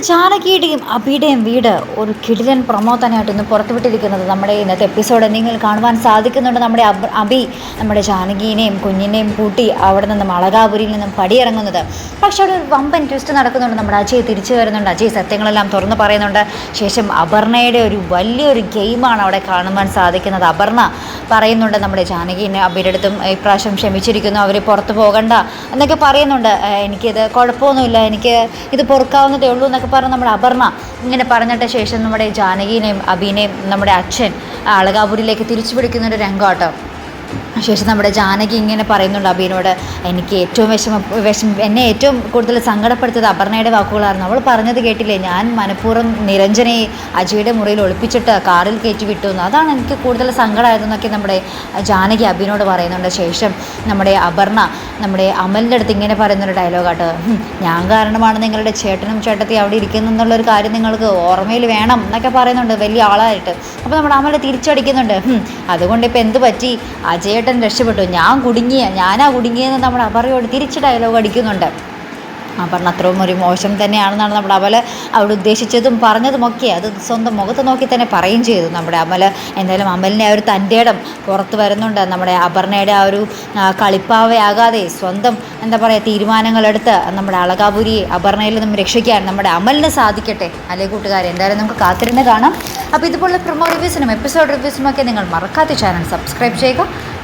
ജാനകിയുടെയും അബിയുടെയും വീട് ഒരു കിടിലൻ പ്രൊമോ തന്നെയായിട്ട് ഇന്ന് പുറത്തുവിട്ടിരിക്കുന്നത് നമ്മുടെ ഇന്നത്തെ എപ്പിസോഡ് നിങ്ങൾ കാണുവാൻ സാധിക്കുന്നുണ്ട് നമ്മുടെ അബി നമ്മുടെ ജാനകിനെയും കുഞ്ഞിനെയും കൂട്ടി അവിടെ നിന്നും അളകാപുരിയിൽ നിന്നും പടിയിറങ്ങുന്നത്. പക്ഷെ അവിടെ ഒരു വമ്പൻ ട്വിസ്റ്റ് നടക്കുന്നുണ്ട്. നമ്മുടെ അജയ് തിരിച്ചു വരുന്നുണ്ട്. അജയ് സത്യങ്ങളെല്ലാം തുറന്ന് പറയുന്നുണ്ട്. ശേഷം അപർണയുടെ ഒരു വലിയൊരു ഗെയിമാണ് അവിടെ കാണുവാൻ സാധിക്കുന്നത്. അപർണ പറയുന്നുണ്ട് നമ്മുടെ ജാനകിനെ അബിയുടെ അടുത്തും ഇപ്രാവശ്യം ക്ഷമിച്ചിരിക്കുന്നു. അവർ പുറത്തു പോകണ്ട എന്നൊക്കെ പറയുന്നുണ്ട്. "ഏഹ് എനിക്കിത് കുഴപ്പമൊന്നുമില്ല. എനിക്ക് ഇത് പൊറുക്കാവുന്നതേ ഉള്ളൂ എന്നൊക്കെ പറഞ്ഞ് നമ്മുടെ അപർണ ഇങ്ങനെ പറഞ്ഞിട്ട് ശേഷം നമ്മുടെ ജാനകിനെയും അബീനെയും നമ്മുടെ അച്ഛൻ അളകാപുരിലേക്ക് തിരിച്ചു പിടിക്കുന്ന പിടിക്കുന്നൊരു രംഗമാട്ടോ ശേഷം നമ്മുടെ ജാനകി ഇങ്ങനെ പറയുന്നുണ്ട് അബീനോട് എനിക്ക് ഏറ്റവും വിഷമ വിഷമം എന്നെ ഏറ്റവും കൂടുതൽ സങ്കടപ്പെടുത്തിയത് അപർണയുടെ വാക്കുകളായിരുന്നു. അവൾ പറഞ്ഞത് കേട്ടില്ലേ? ഞാൻ മനഃപൂർവം നിരഞ്ജനെ അജയുടെ മുറിയിൽ ഒളിപ്പിച്ചിട്ട് കാറിൽ കയറ്റി വിട്ടു എന്ന് അതാണ് എനിക്ക് കൂടുതൽ സങ്കടമായതെന്നൊക്കെ നമ്മുടെ ജാനകി അബീനോട് പറയുന്നുണ്ട്. ശേഷം നമ്മുടെ അപർണ നമ്മുടെ അമലിന്റെ അടുത്ത് ഇങ്ങനെ പറയുന്നൊരു ഡയലോഗാട്ട് "ഹും, ഞാൻ കാരണമാണ് നിങ്ങളുടെ ചേട്ടനും ചേട്ടത്തി അവിടെ ഇരിക്കുന്നു എന്നുള്ളൊരു കാര്യം നിങ്ങൾക്ക് ഓർമ്മയിൽ വേണം എന്നൊക്കെ പറയുന്നുണ്ട് വലിയ ആളായിട്ട്. അപ്പോൾ നമ്മുടെ അമല തിരിച്ചടിക്കുന്നുണ്ട്. "ഹും, അതുകൊണ്ട് ഇപ്പോൾ എന്ത് പറ്റി? അജയേട്ടൻ രക്ഷപ്പെട്ടു. ഞാൻ കുടുങ്ങിയ ഞാനാ കുടുങ്ങിയെന്ന് നമ്മൾ അവരോട് തിരിച്ച് ഡയലോഗ് അടിക്കുന്നുണ്ട്. അപർണ അത്രയും ഒരു മോശം തന്നെയാണെന്നാണ് നമ്മുടെ അമൽ അവിടെ ഉദ്ദേശിച്ചതും പറഞ്ഞതുമൊക്കെ അത് സ്വന്തം മുഖത്ത് നോക്കി തന്നെ പറയും ചെയ്തു. നമ്മുടെ അമൽ എന്തായാലും അമലിനെ ആ ഒരു തന്റെ ഇടം പുറത്ത് വരുന്നുണ്ട്. നമ്മുടെ അപർണയുടെ ആ ഒരു കളിപ്പാവയാകാതെ സ്വന്തം എന്താ പറയുക തീരുമാനങ്ങളെടുത്ത് നമ്മുടെ അളകാപുരിയെ അപർണയിൽ നിന്നും രക്ഷിക്കാൻ നമ്മുടെ അമലിന് സാധിക്കട്ടെ. അല്ലേ കൂട്ടുകാരെ? എന്തായാലും നമുക്ക് കാത്തിരുന്ന് കാണാം. അപ്പോൾ ഇതുപോലുള്ള പ്രൊമോ റിവ്യൂസിനും എപ്പിസോഡ് റിവ്യൂസിനും ഒക്കെ നിങ്ങൾ മറക്കാത്ത ചാനൽ സബ്സ്ക്രൈബ് ചെയ്യുക.